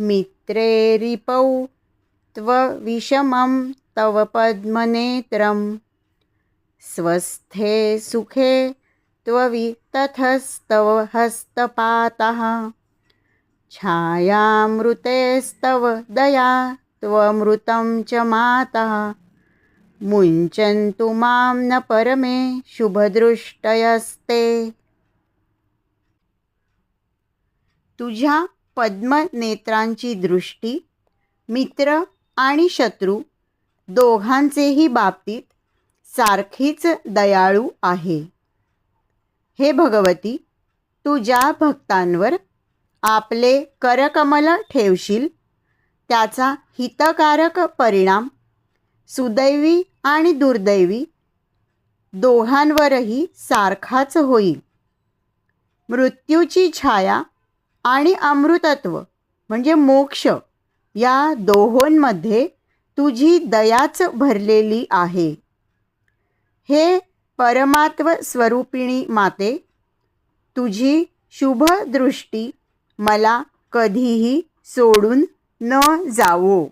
मित्रे रिपौ त्वविषमं तव पद्मनेत्रं। स्वस्थे सुखे त्ववितथस्तव हस्तपातः। छायामृतेस्तव दया त्वमृतं च मातः। मुञ्चन्तु मां न परमे शुभदृष्टयस्ते। तुझ्या पद्मनेत्रांची दृष्टी मित्र आणि शत्रू दोघांचेही बाबतीत सारखीच दयाळू आहे. हे भगवती तू ज्या भक्तांवर आपले करकमल ठेवशील त्याचा हितकारक परिणाम सुदैवी आणि दुर्दैवी दोघांवरही सारखाच होईल. मृत्यूची छाया आणि अमृतत्व म्हणजे मोक्ष या दोहोंमध्ये तुझी दयाच भरलेली आहे. हे परमात्व स्वरूपिणी माते तुझी शुभदृष्टी मला कधीही सोडून न जावो.